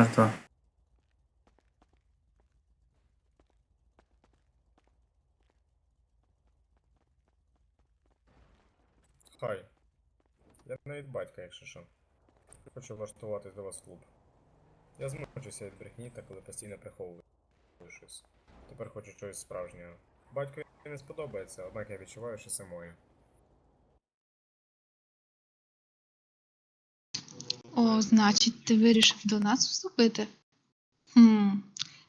наш 2. Хай. Я навіть батька, якщо що. Хочу влаштуватись до вас клуб. Я змучуся від брехні, та коли постійно приховую щось. Тепер хочу чогось справжнього. Батькові не сподобається, однак я відчуваю, що це моє. Значить, ти вирішив до нас вступити? Хм,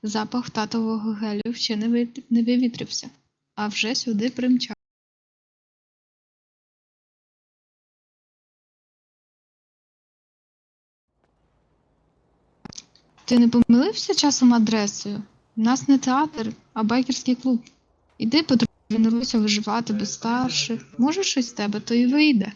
запах татового гелю ще не, вивітрився, а вже сюди примчав. Ти не помилився часом адресою? У нас не театр, а байкерський клуб. Іди потренуйся виживати без старших. Може, щось з тебе, то й вийде.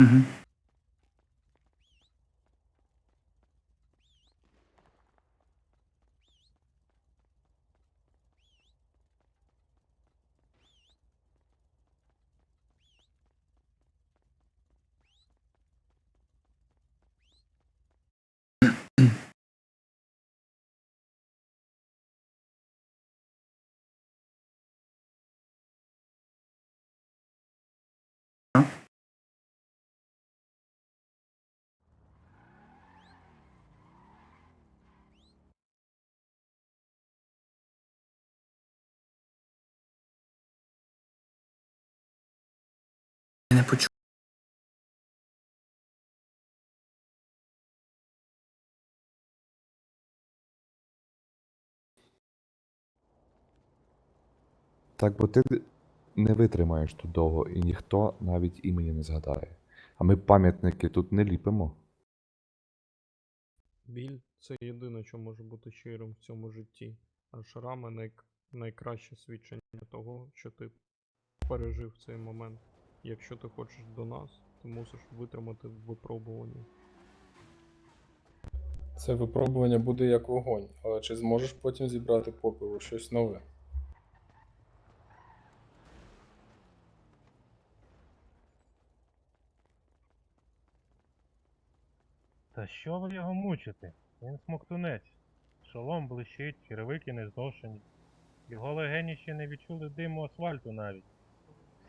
Угу. Не почув. Так, бо ти не витримаєш тут довго, і ніхто навіть імені не згадає. А ми пам'ятники тут не ліпимо. Біль це єдине, що може бути щирим в цьому житті, а шрами най... найкраще свідчення того, що ти пережив цей момент. Якщо ти хочеш до нас, ти мусиш витримати випробування. Це випробування буде як вогонь, але чи зможеш потім зібрати попелу щось нове? Та що ви його мучите? Він смоктунець. Шолом блищить, черевики не зношені. Його легені ще не відчули диму асфальту навіть.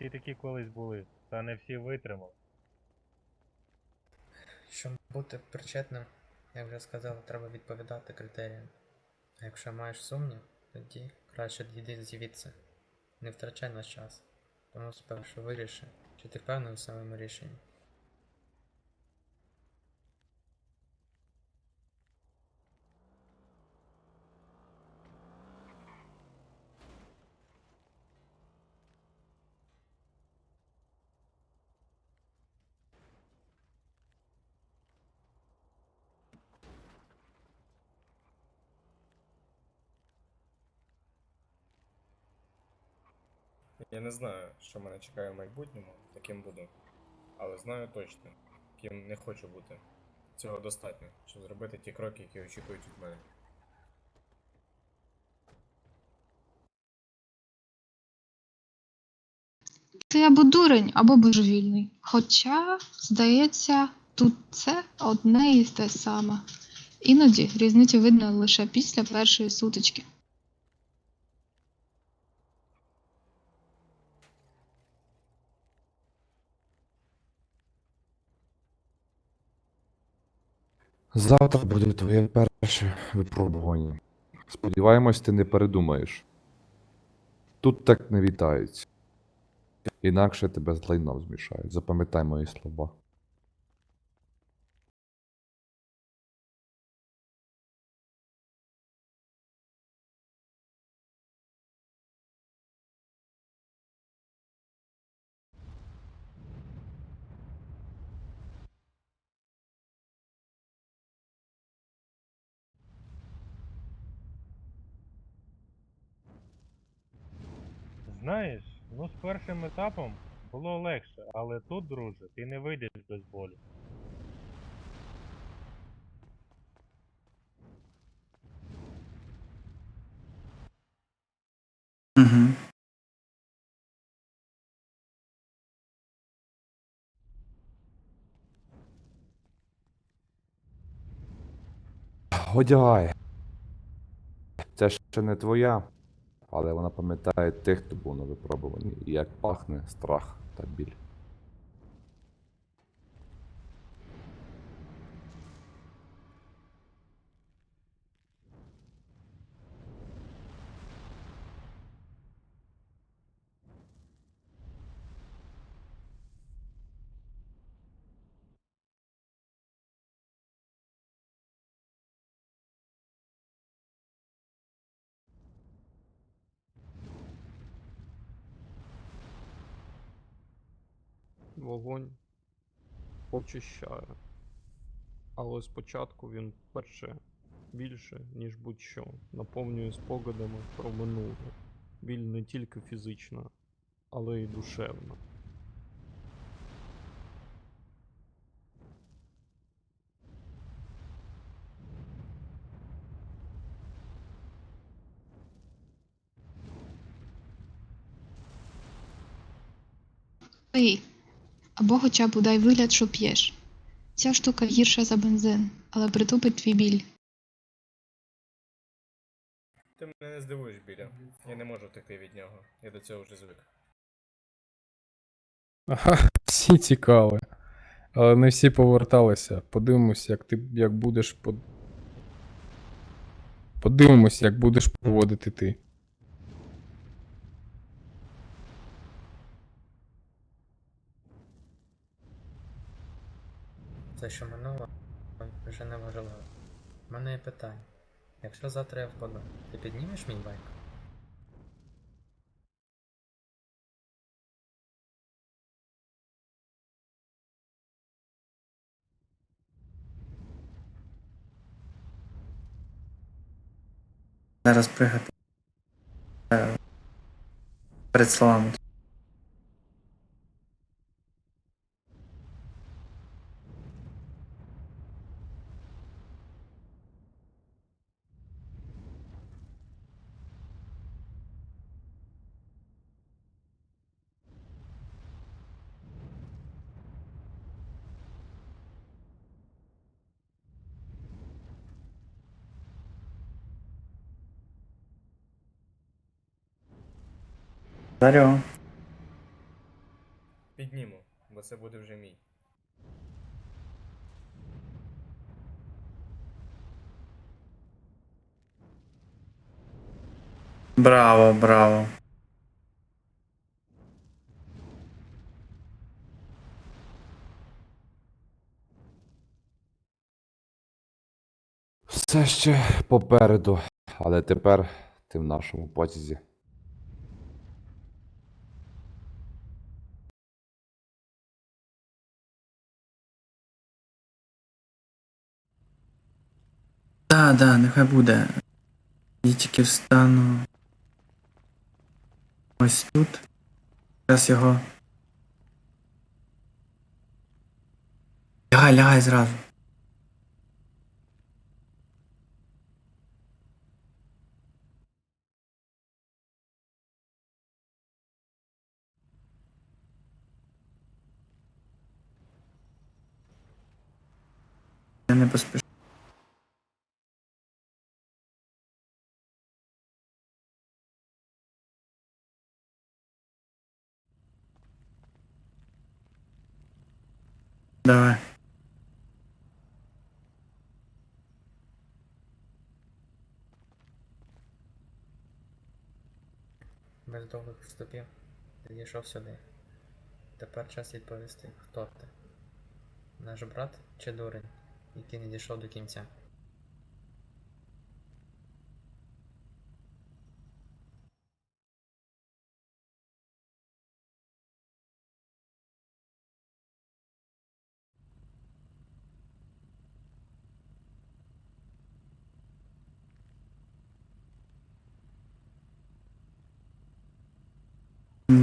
Всі такі колись були, та не всі витримали. Щоб бути причетним, як вже сказав, треба відповідати критеріям. А якщо маєш сумнів, тоді краще йди звідси. Не втрачай наш час. Тому спершу виріши, чи ти впевнений у своєму рішенні. Я не знаю, що мене чекає в майбутньому, таким буду. Але знаю точно, ким не хочу бути. Цього достатньо, щоб зробити ті кроки, які очікують від мене. Ти або дурень, або божевільний. Хоча, здається, тут це одне і те саме. Іноді різницю видно лише після першої сутички. Завтра буде твоє перше випробування. Сподіваємось, ти не передумаєш. Тут так не вітаються. Інакше тебе з лайном змішають. Запам'ятай мої слова. Знаєш, ну з першим етапом було легше, але тут, друже, ти не вийдеш без болю. Угу. Одягай. Це ще не твоя, але вона пам'ятає тих, хто був на випробуванні, і як пахне страх та біль. Вогонь очищає. Але спочатку він перше більше, ніж будь-що, наповнює спогадами про минуле. Біль не тільки фізична, але й душевна. Або хоча б удай вигляд, що п'єш. Ця штука гірша за бензин, але притупить твій біль. Ти мене не здивуєш, біля. Я не можу втекти від нього. Я до цього вже звик. Ага, всі цікаві. Але не всі поверталися. Подивимось, як ти як будеш под... Подивимось, як будеш поводити ти. Це що минуло, вже не важливо. У мене є питання. Якщо завтра я впаду, ти піднімеш мій байк? Зараз пригати. Е, Перед словами. Дарю. Підніму, бо це буде вже мій. Браво, браво. Все ще попереду, але тепер ти в нашому потязі. Да, да, нехай буде. Я тільки встану. Ось тут. Зараз його. Лягай, лягай зразу. Я не поспішу. Давай. Без довгих вступів підійшов сюди. Тепер час відповісти, хто ти. Наш брат чи дурень, який не дійшов до кінця.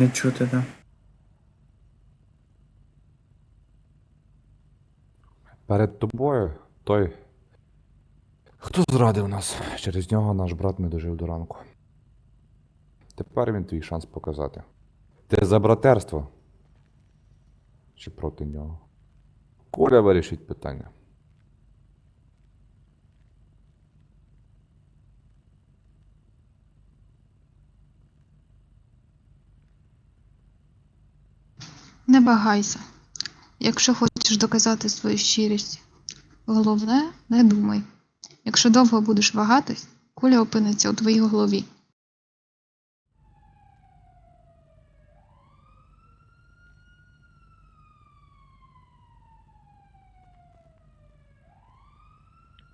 Не чути, так. Перед тобою той. Хто зрадив нас? Через нього наш брат не дожив до ранку. Тепер він твій шанс показати. Ти за братерство? Чи проти нього? Коля вирішить питання. Не багайся, якщо хочеш доказати свою щирість. Головне, не думай. Якщо довго будеш вагатись, куля опиниться у твоїй голові.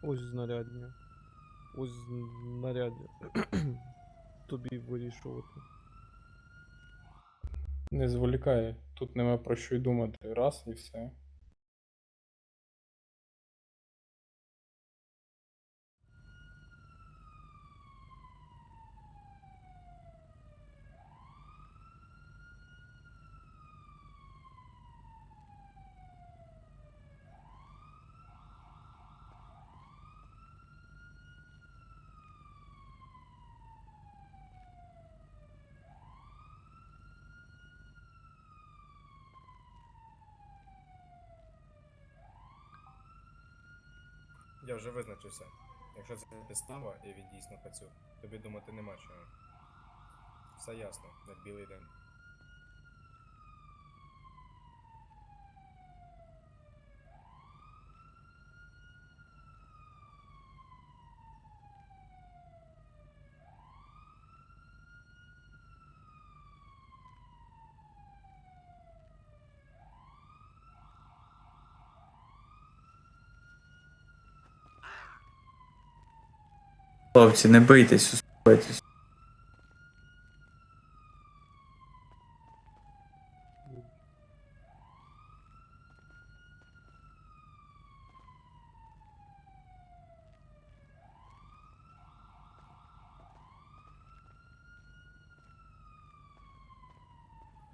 Ось знарядня. Ось знаряддя. Тобі вирішувати. Не зволікає, тут нема про що й думати. Раз і все. Я вже визначився. Якщо це підстава і він дійсно працює, тобі думати нема чого. Все ясно, як білий день. Хлопці, не бийтесь, успокойтесь.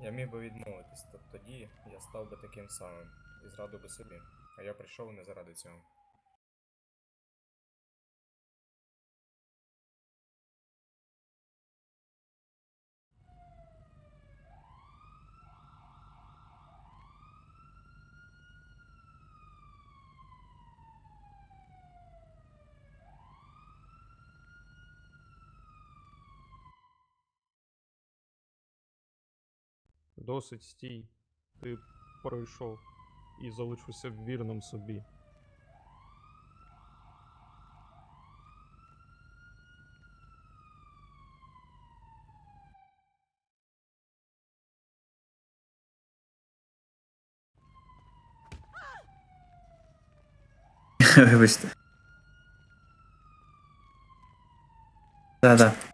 Я міг би відмовитись, то тоді я став би таким самим і зрадив би собі. А я прийшов не заради цього. Досить стій. Ти пройшов і залишився вірним собі. Вибачте. Да-да.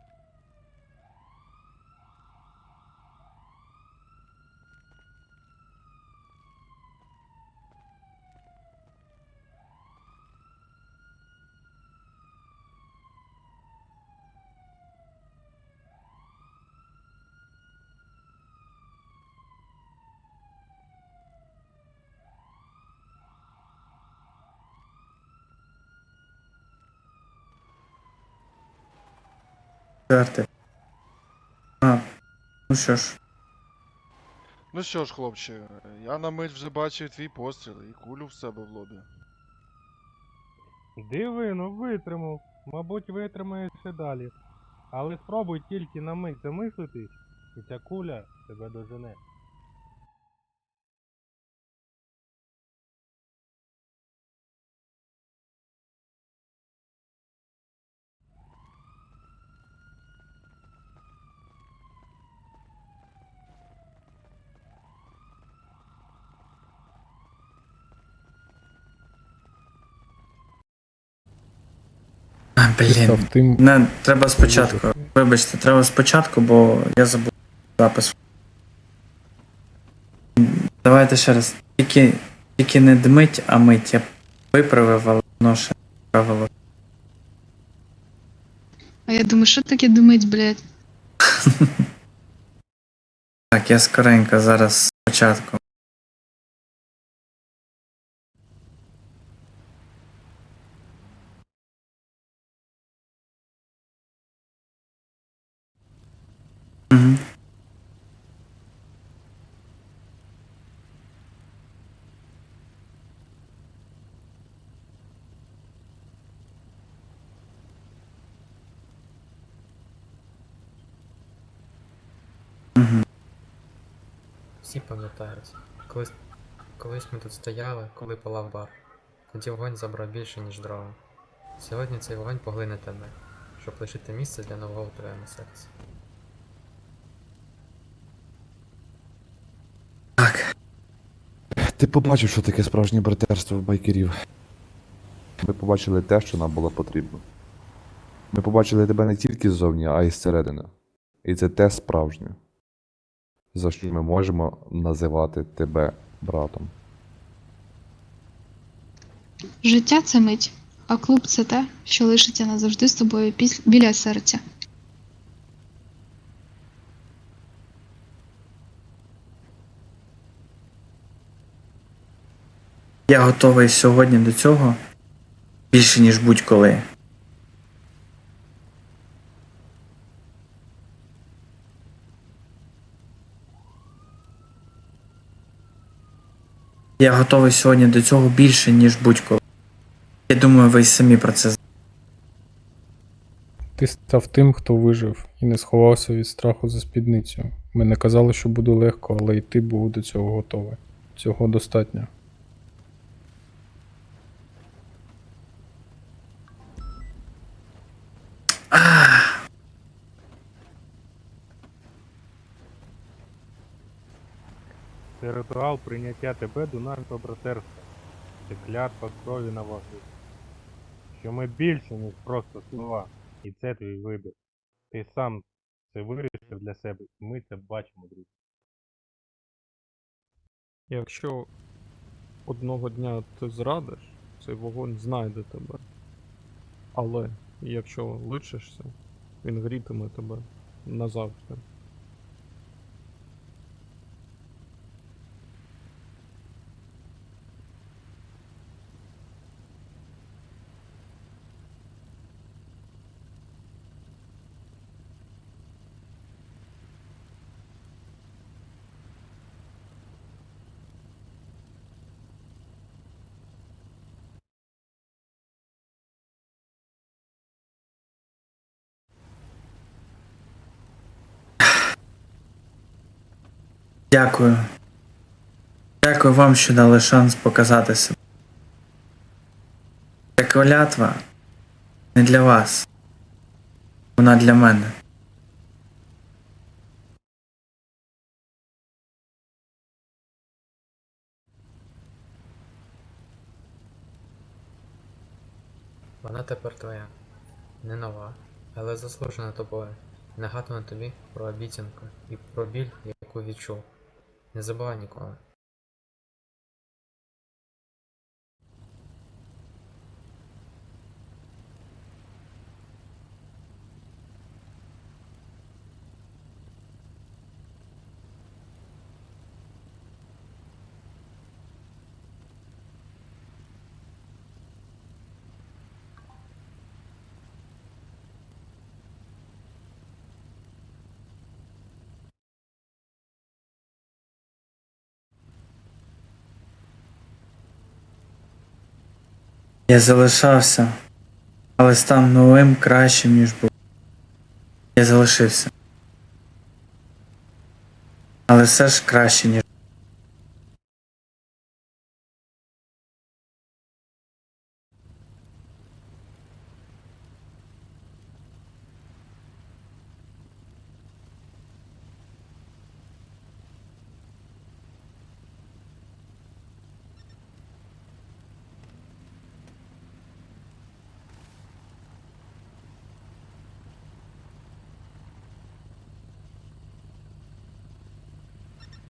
Четвертий. А, ну що ж, Ну що ж, хлопче, я на мить вже бачив твій постріл і кулю в себе в лобі. Дивино, витримав. Мабуть, витримаєшся далі. Але спробуй тільки на мить замислитись, і ця куля тебе дожене. А, блін. Тим. Не, треба спочатку. Вибачте, треба спочатку, бо я забув запис. Давайте ще раз. Тільки, тільки не дмить, а мить. Я виправив, але воно ще правило. А я думаю, що таке думать, блядь? Так, я скоренько зараз спочатку. Всі пам'ятають. Колись, колись ми тут стояли, коли палав бар. Тоді вогонь забрав більше, ніж дрова. Сьогодні цей вогонь поглине тебе, щоб лишити місце для нового в твоєму серці. Так. Ти побачив, що таке справжнє братерство байкерів. Ми побачили те, що нам було потрібно. Ми побачили тебе не тільки ззовні, а й зсередини. І це те справжнє, за що ми можемо називати тебе братом. Життя це мить, а клуб це те, що лишиться назавжди з тобою піс- біля серця. Я готовий сьогодні до цього більше, ніж будь-коли. Я готовий сьогодні до цього більше, ніж будь-коли. Я думаю, ви самі про це. Ти став тим, хто вижив, і не сховався від страху за спідницю. Ми не казали, що буде легко, але й ти був до цього готовий. Цього достатньо. Це ритуал прийняття тебе до нашого братерства. Це клятва крові на ваги. Що ми більше, ніж просто слова. І це твій вибір. Ти сам це вирішив для себе, і ми це бачимо, друзі. Якщо одного дня ти зрадиш, цей вогонь знайде тебе. Але якщо лишишся, він грітиме тебе назавжди. Дякую. Дякую вам, що дали шанс показати себе. Ця клятва не для вас. Вона для мене. Вона тепер твоя. Не нова, але заслужена тобою. Нагадую тобі про обіцянку і про біль, яку відчув. Не забувай ніколи. Я залишався, але став новим кращим, ніж був. Я залишився. Але все ж краще, ніж